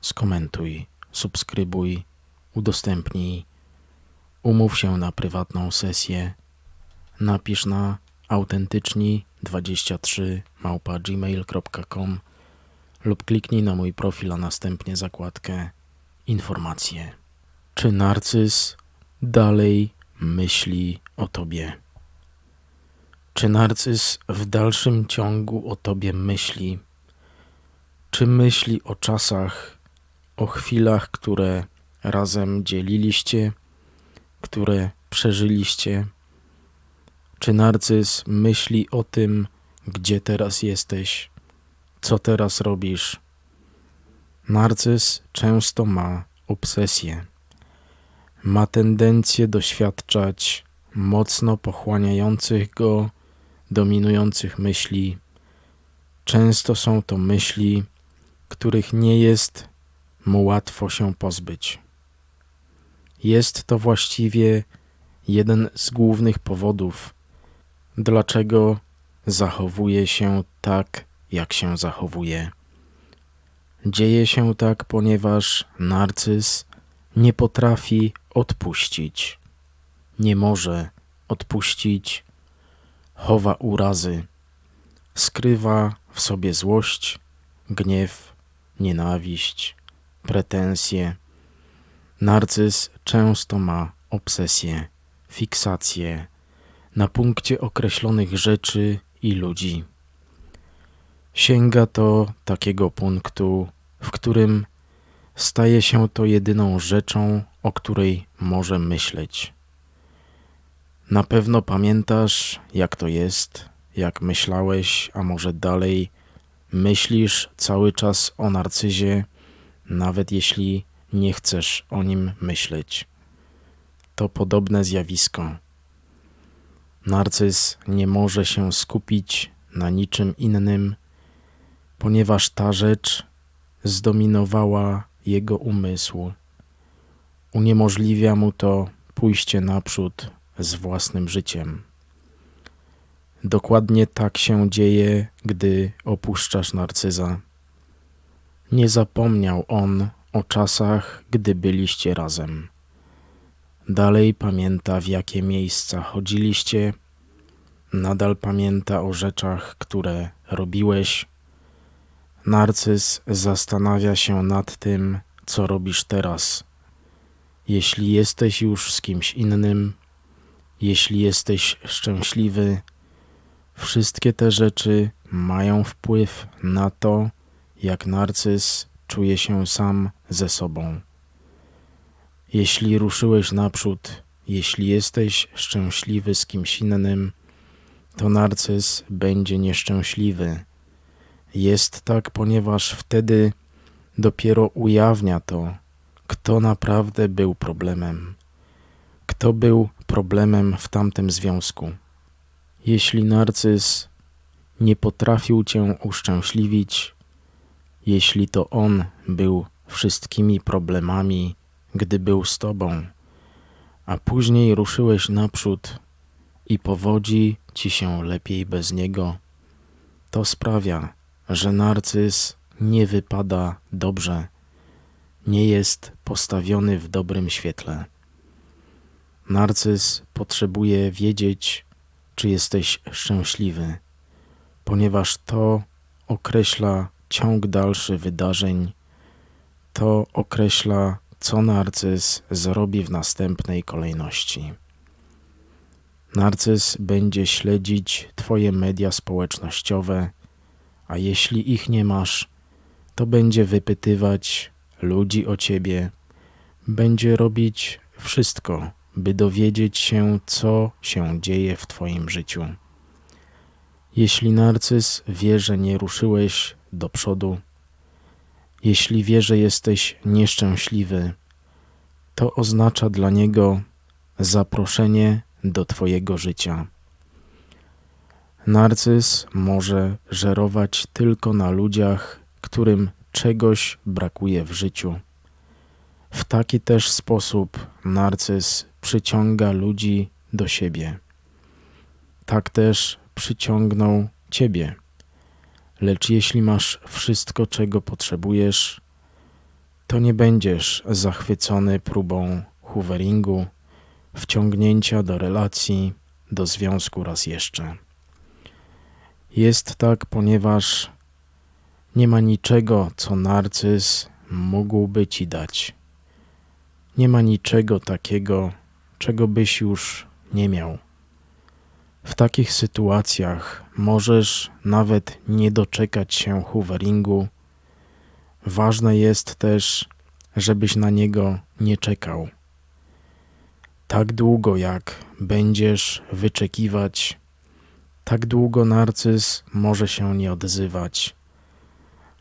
skomentuj, subskrybuj, udostępnij. Umów się na prywatną sesję. Napisz na autentyczni23 małpa gmail.com lub kliknij na mój profil, a następnie zakładkę informacje. Czy narcyz dalej myśli o tobie? Czy narcyz w dalszym ciągu o tobie myśli? Czy myśli o czasach, o chwilach, które razem dzieliliście, które przeżyliście? Czy narcyz myśli o tym, gdzie teraz jesteś, co teraz robisz? Narcyz często ma obsesję. Ma tendencję doświadczać mocno pochłaniających go, dominujących myśli. Często są to myśli, których nie jest mu łatwo się pozbyć. Jest to właściwie jeden z głównych powodów, dlaczego zachowuje się tak, jak się zachowuje. Dzieje się tak, ponieważ narcyz nie potrafi odpuścić, nie może odpuścić, chowa urazy, skrywa w sobie złość, gniew, nienawiść, pretensje. Narcyz często ma obsesję, fiksację na punkcie określonych rzeczy i ludzi. Sięga to takiego punktu, w którym staje się to jedyną rzeczą, o której może myśleć. Na pewno pamiętasz, jak to jest, jak myślałeś, a może dalej myślisz cały czas o narcyzie, nawet jeśli nie chcesz o nim myśleć. To podobne zjawisko. Narcyz nie może się skupić na niczym innym, ponieważ ta rzecz zdominowała jego umysł. Uniemożliwia mu to pójście naprzód z własnym życiem. Dokładnie tak się dzieje, gdy opuszczasz narcyza. Nie zapomniał on o czasach, gdy byliście razem. Dalej pamięta, w jakie miejsca chodziliście, nadal pamięta o rzeczach, które robiłeś. Narcyz zastanawia się nad tym, co robisz teraz. Jeśli jesteś już z kimś innym, jeśli jesteś szczęśliwy, wszystkie te rzeczy mają wpływ na to, jak narcyz czuje się sam ze sobą. Jeśli ruszyłeś naprzód, jeśli jesteś szczęśliwy z kimś innym, to narcyz będzie nieszczęśliwy. Jest tak, ponieważ wtedy dopiero ujawnia to, kto naprawdę był problemem, kto był problemem w tamtym związku. Jeśli narcyz nie potrafił cię uszczęśliwić, jeśli to on był wszystkimi problemami, gdy był z tobą, a później ruszyłeś naprzód i powodzi ci się lepiej bez niego, to sprawia, że narcyz nie wypada dobrze, nie jest postawiony w dobrym świetle. Narcyz potrzebuje wiedzieć, czy jesteś szczęśliwy, ponieważ to określa ciąg dalszy wydarzeń, to określa, co narcyz zrobi w następnej kolejności. Narcyz będzie śledzić Twoje media społecznościowe, a jeśli ich nie masz, to będzie wypytywać ludzi o Ciebie, będzie robić wszystko, by dowiedzieć się, co się dzieje w Twoim życiu. Jeśli narcyz wie, że nie ruszyłeś do przodu, Jeśli wie, że jesteś nieszczęśliwy, to oznacza dla niego zaproszenie do Twojego życia. Narcyz może żerować tylko na ludziach, którym czegoś brakuje w życiu. W taki też sposób narcyz przyciąga ludzi do siebie. Tak też przyciągnął Ciebie. Lecz jeśli masz wszystko, czego potrzebujesz, to nie będziesz zachwycony próbą hooveringu, wciągnięcia do relacji, do związku raz jeszcze. Jest tak, ponieważ nie ma niczego, co narcyz mógłby ci dać. Nie ma niczego takiego, czego byś już nie miał. W takich sytuacjach możesz nawet nie doczekać się hooveringu. Ważne jest też, żebyś na niego nie czekał. Tak długo jak będziesz wyczekiwać, tak długo narcyz może się nie odzywać.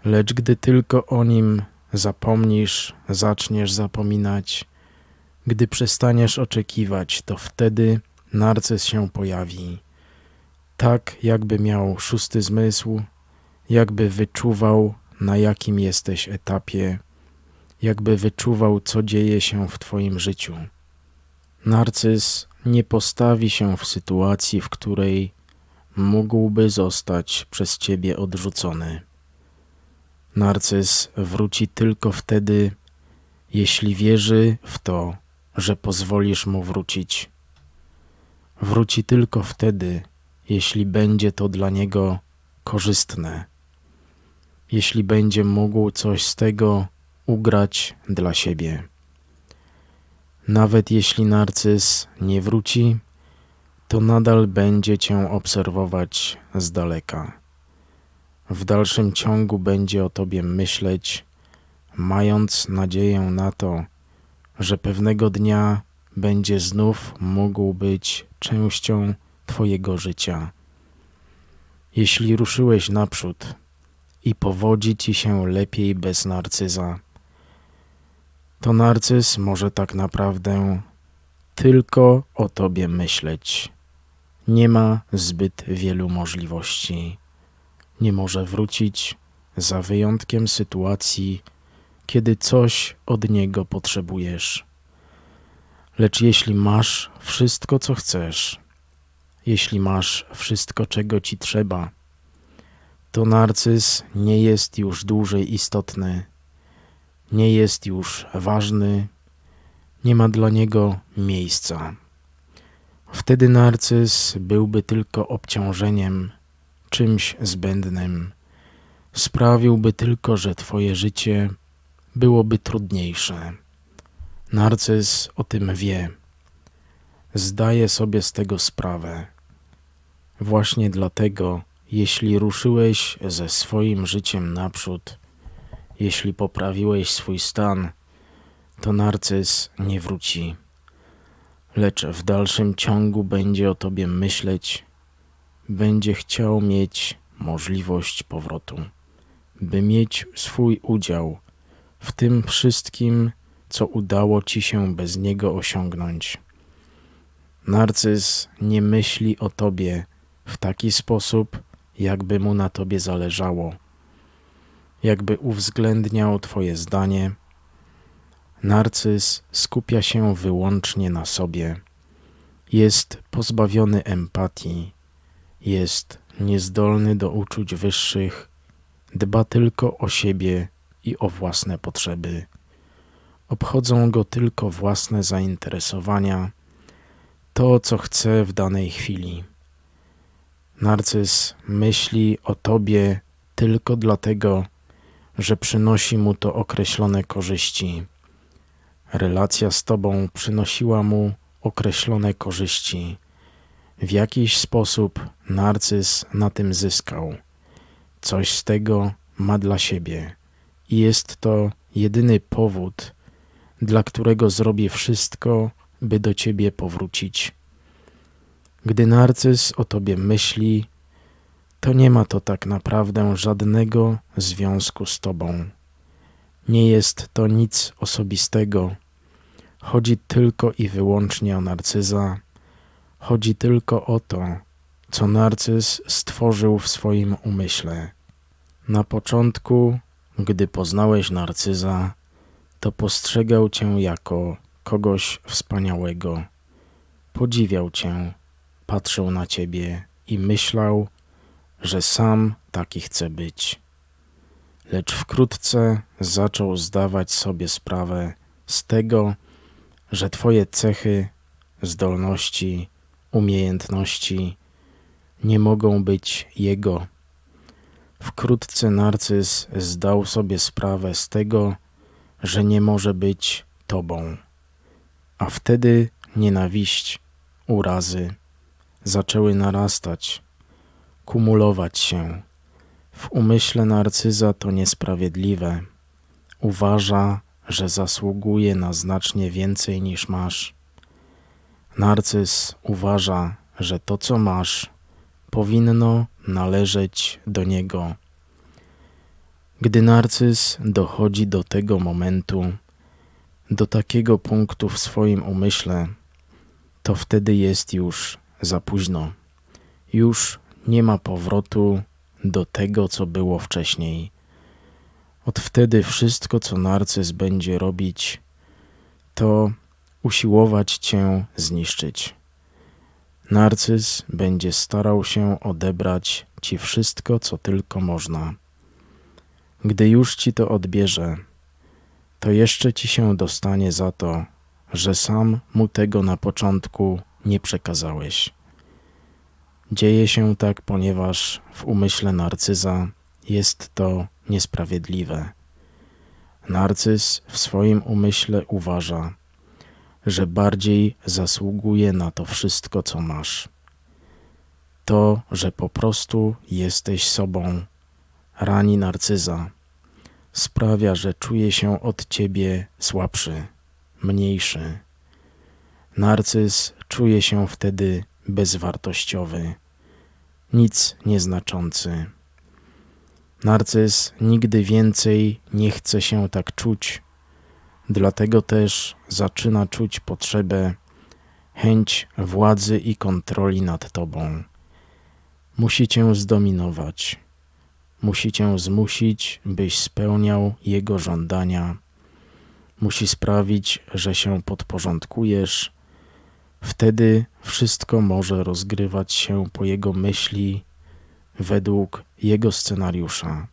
Lecz gdy tylko o nim zapomnisz, zaczniesz zapominać, gdy przestaniesz oczekiwać, to wtedy narcyz się pojawi. Tak, jakby miał szósty zmysł, jakby wyczuwał, na jakim jesteś etapie, jakby wyczuwał, co dzieje się w Twoim życiu. Narcyz nie postawi się w sytuacji, w której mógłby zostać przez Ciebie odrzucony. Narcyz wróci tylko wtedy, jeśli wierzy w to, że pozwolisz mu wrócić. Wróci tylko wtedy, jeśli będzie to dla niego korzystne, jeśli będzie mógł coś z tego ugrać dla siebie. Nawet jeśli narcyz nie wróci, to nadal będzie cię obserwować z daleka. W dalszym ciągu będzie o tobie myśleć, mając nadzieję na to, że pewnego dnia będzie znów mógł być częścią Twojego życia. Jeśli ruszyłeś naprzód i powodzi ci się lepiej bez narcyza, to narcyz może tak naprawdę tylko o tobie myśleć. Nie ma zbyt wielu możliwości. Nie może wrócić za wyjątkiem sytuacji, kiedy coś od niego potrzebujesz. Lecz jeśli masz wszystko, co chcesz, jeśli masz wszystko, czego ci trzeba, to narcyz nie jest już dłużej istotny, nie jest już ważny, nie ma dla niego miejsca. Wtedy narcyz byłby tylko obciążeniem, czymś zbędnym. Sprawiłby tylko, że twoje życie byłoby trudniejsze. Narcyz o tym wie. Zdaje sobie z tego sprawę. Właśnie dlatego, jeśli ruszyłeś ze swoim życiem naprzód, jeśli poprawiłeś swój stan, to narcyz nie wróci, lecz w dalszym ciągu będzie o tobie myśleć, będzie chciał mieć możliwość powrotu, by mieć swój udział w tym wszystkim, co udało ci się bez niego osiągnąć. Narcyz nie myśli o tobie w taki sposób, jakby mu na tobie zależało, jakby uwzględniał twoje zdanie. Narcyz skupia się wyłącznie na sobie, jest pozbawiony empatii, jest niezdolny do uczuć wyższych, dba tylko o siebie i o własne potrzeby. Obchodzą go tylko własne zainteresowania, to, co chce w danej chwili. Narcyz myśli o tobie tylko dlatego, że przynosi mu to określone korzyści. Relacja z tobą przynosiła mu określone korzyści. W jakiś sposób narcyz na tym zyskał. Coś z tego ma dla siebie i jest to jedyny powód, dla którego zrobię wszystko, by do ciebie powrócić. Gdy narcyz o tobie myśli, to nie ma to tak naprawdę żadnego związku z tobą. Nie jest to nic osobistego. Chodzi tylko i wyłącznie o narcyza. Chodzi tylko o to, co narcyz stworzył w swoim umyśle. Na początku, gdy poznałeś narcyza, to postrzegał cię jako kogoś wspaniałego. Podziwiał cię, patrzył na ciebie i myślał, że sam taki chce być. Lecz wkrótce zaczął zdawać sobie sprawę z tego, że Twoje cechy, zdolności, umiejętności nie mogą być Jego. Wkrótce narcyz zdał sobie sprawę z tego, że nie może być Tobą. A wtedy nienawiść, urazy zaczęły narastać, kumulować się. W umyśle narcyza to niesprawiedliwe. Uważa, że zasługuje na znacznie więcej niż masz. Narcyz uważa, że to, co masz, powinno należeć do niego. Gdy narcyz dochodzi do tego momentu, do takiego punktu w swoim umyśle, to wtedy jest już za późno. Już nie ma powrotu do tego, co było wcześniej. Od wtedy wszystko, co narcyz będzie robić, to usiłować cię zniszczyć. Narcyz będzie starał się odebrać ci wszystko, co tylko można. Gdy już ci to odbierze, to jeszcze ci się dostanie za to, że sam mu tego na początku nie przekazałeś. Dzieje się tak, ponieważ w umyśle narcyza jest to niesprawiedliwe. Narcyz w swoim umyśle uważa, że bardziej zasługuje na to wszystko, co masz. To, że po prostu jesteś sobą, rani narcyza, sprawia, że czuje się od ciebie słabszy, mniejszy. Narcyz czuje się wtedy bezwartościowy, nic nieznaczący. Narcyz nigdy więcej nie chce się tak czuć, dlatego też zaczyna czuć potrzebę, chęć władzy i kontroli nad tobą. Musi cię zdominować, musi cię zmusić, byś spełniał jego żądania, musi sprawić, że się podporządkujesz. Wtedy wszystko może rozgrywać się po jego myśli według jego scenariusza.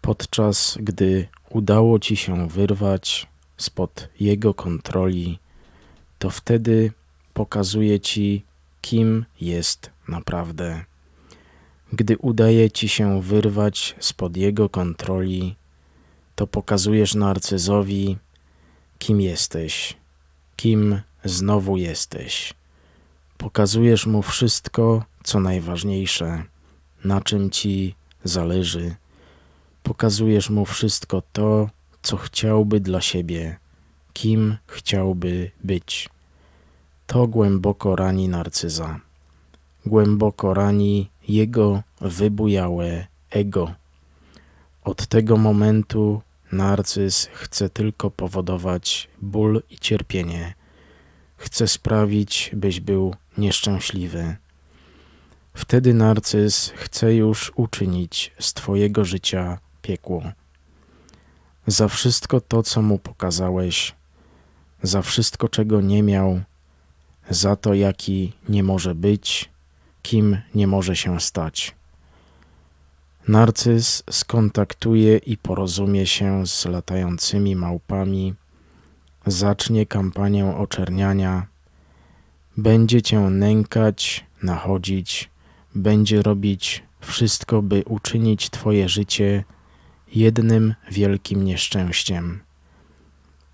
Podczas gdy udało ci się wyrwać spod jego kontroli, to wtedy pokazuje ci, kim jest naprawdę. Gdy udaje ci się wyrwać spod jego kontroli, to pokazujesz narcyzowi, kim jesteś, kim znowu jesteś. Pokazujesz mu wszystko, co najważniejsze na czym ci zależy. Pokazujesz mu wszystko to, co chciałby dla siebie, kim chciałby być. To głęboko rani narcyza. Głęboko rani jego wybujałe ego. Od tego momentu narcyz chce tylko powodować ból i cierpienie. Chce sprawić, byś był nieszczęśliwy. Wtedy narcyz chce już uczynić z Twojego życia piekło. Za wszystko to, co mu pokazałeś, za wszystko, czego nie miał, za to, jaki nie może być, kim nie może się stać. Narcyz skontaktuje i porozumie się z latającymi małpami, zacznie kampanię oczerniania, będzie cię nękać, nachodzić, będzie robić wszystko, by uczynić Twoje życie jednym wielkim nieszczęściem.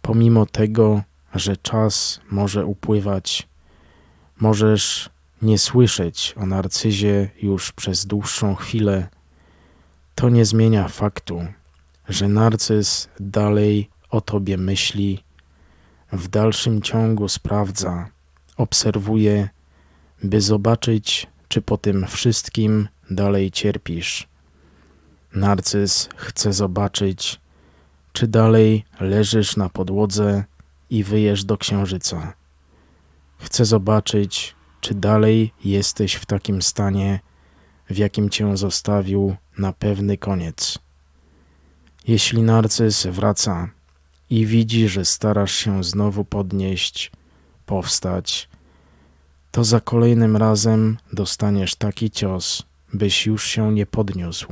Pomimo tego, że czas może upływać, możesz nie słyszeć o narcyzie już przez dłuższą chwilę, to nie zmienia faktu, że narcyz dalej o tobie myśli, w dalszym ciągu sprawdza, obserwuje, by zobaczyć, czy po tym wszystkim dalej cierpisz. Narcyz chce zobaczyć, czy dalej leżysz na podłodze i wyjesz do księżyca. Chcę zobaczyć, czy dalej jesteś w takim stanie, w jakim cię zostawił na pewny koniec. Jeśli narcyz wraca i widzi, że starasz się znowu podnieść, powstać, to za kolejnym razem dostaniesz taki cios, byś już się nie podniósł,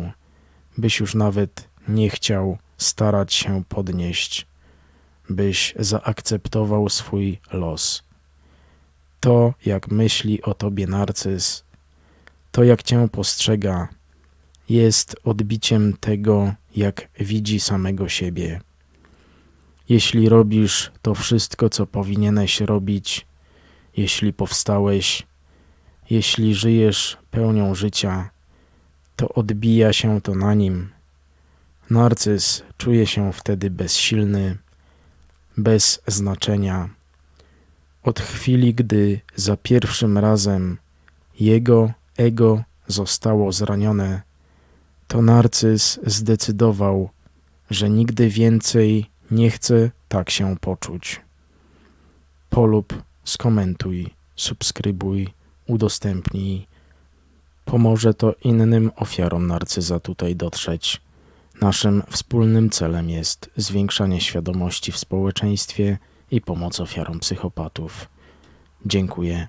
byś już nawet nie chciał starać się podnieść, byś zaakceptował swój los. To, jak myśli o tobie narcyz, to, jak cię postrzega, jest odbiciem tego, jak widzi samego siebie. Jeśli robisz to wszystko, co powinieneś robić, jeśli powstałeś, jeśli żyjesz pełnią życia, to odbija się to na nim. Narcyz czuje się wtedy bezsilny, bez znaczenia. Od chwili, gdy za pierwszym razem jego ego zostało zranione, to narcyz zdecydował, że nigdy więcej nie chce tak się poczuć. Polub, skomentuj, subskrybuj, udostępnij. Pomoże to innym ofiarom narcyza tutaj dotrzeć. Naszym wspólnym celem jest zwiększanie świadomości w społeczeństwie i pomoc ofiarom psychopatów. Dziękuję